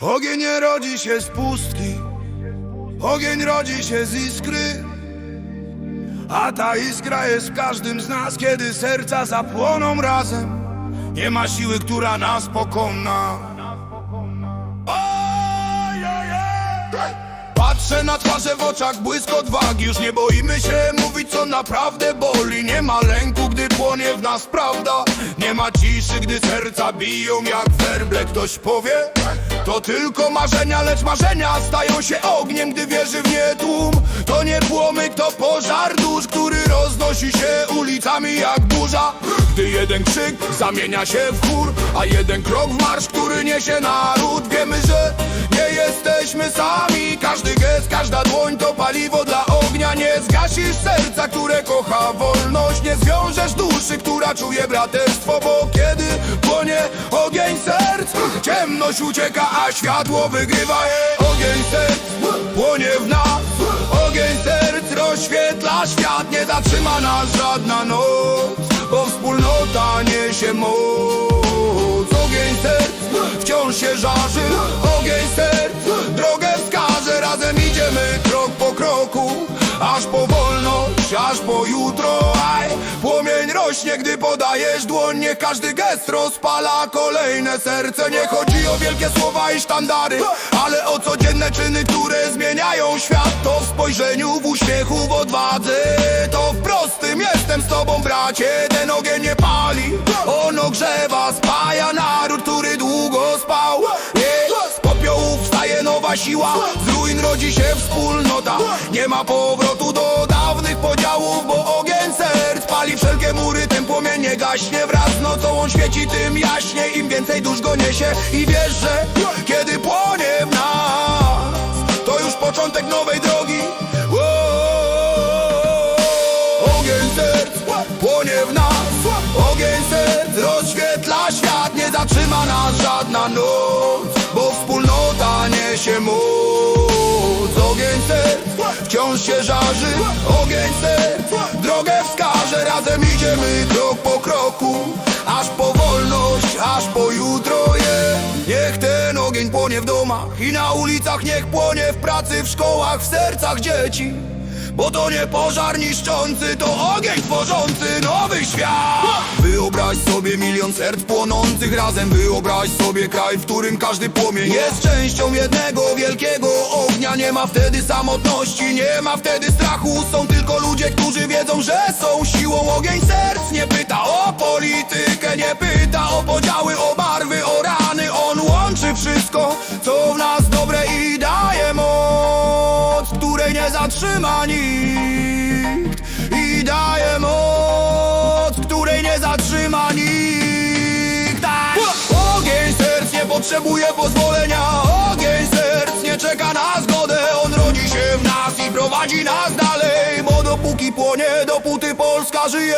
Ogień nie rodzi się z pustki, ogień rodzi się z iskry. A ta iskra jest w każdym z nas, kiedy serca zapłoną razem. Nie ma siły, która nas pokona. Patrzę na twarze w oczach błysk odwagi Już nie boimy się mówić co naprawdę w nas prawda. Nie ma ciszy, gdy serca biją jak werble Ktoś powie, to tylko marzenia Lecz marzenia stają się ogniem, gdy wierzy w nie tłum. To nie płomyk, to pożar dusz Który roznosi się ulicami jak burza. Gdy jeden krzyk zamienia się w chór A jeden krok w marsz, który niesie naród. Wiemy, że nie jesteśmy sami. Każdy gest, każda dłoń to paliwo dla ognia. Nie zgasisz serca, które kocha wolność Zwiążesz duszy, która czuje braterstwo Bo kiedy płonie ogień serc Ciemność ucieka, a światło wygrywa. Ej, Ogień serc płonie w nas. Ogień serc rozświetla świat Nie zatrzyma nas żadna noc Bo wspólnota niesie moc. Ogień serc wciąż się żarzy. Ogień serc drogę wskaże Razem idziemy krok po kroku Aż po wolność, aż po jutro Gdy podajesz dłoń Niech każdy gest rozpala. Kolejne serce Nie chodzi o wielkie słowa i sztandary Ale o codzienne czyny, które zmieniają świat. To w spojrzeniu, w uśmiechu, w odwadze. To w prostym jestem z tobą bracie. Ten ogień nie pali, on ogrzewa siła. Z ruin rodzi się wspólnota. Nie ma powrotu do dawnych podziałów Bo ogień serc pali wszelkie mury Ten płomień nie gaśnie wraz z nocą. On świeci tym jaśniej Im więcej dusz go niesie. I wiesz, że kiedy płonie w nas To już początek nowej drogi. Ogień serc płonie w nas. Ogień serc rozświetla świat. Nie zatrzyma nas żadna noc Niesie moc Ogień serc wciąż się żarzy. Ogień serc drogę wskaże. Razem idziemy krok po kroku Aż po wolność, aż po jutro je. Niech ten ogień płonie w domach I na ulicach niech płonie w pracy, w szkołach, w sercach dzieci bo to nie pożar niszczący, to ogień tworzący nowy świat. Wyobraź sobie milion serc płonących razem. Wyobraź sobie kraj, w którym każdy płomień jest częścią jednego wielkiego ognia. Nie ma wtedy samotności, nie ma wtedy strachu. Są tylko ludzie, którzy wiedzą, że są siłą Ogień nikt I daje moc, której nie zatrzyma nikt. Tak. Ogień serc nie potrzebuje pozwolenia. Ogień serc nie czeka na zgodę. On rodzi się w nas i prowadzi nas dalej. Bo dopóki płonie, dopóty Polska żyje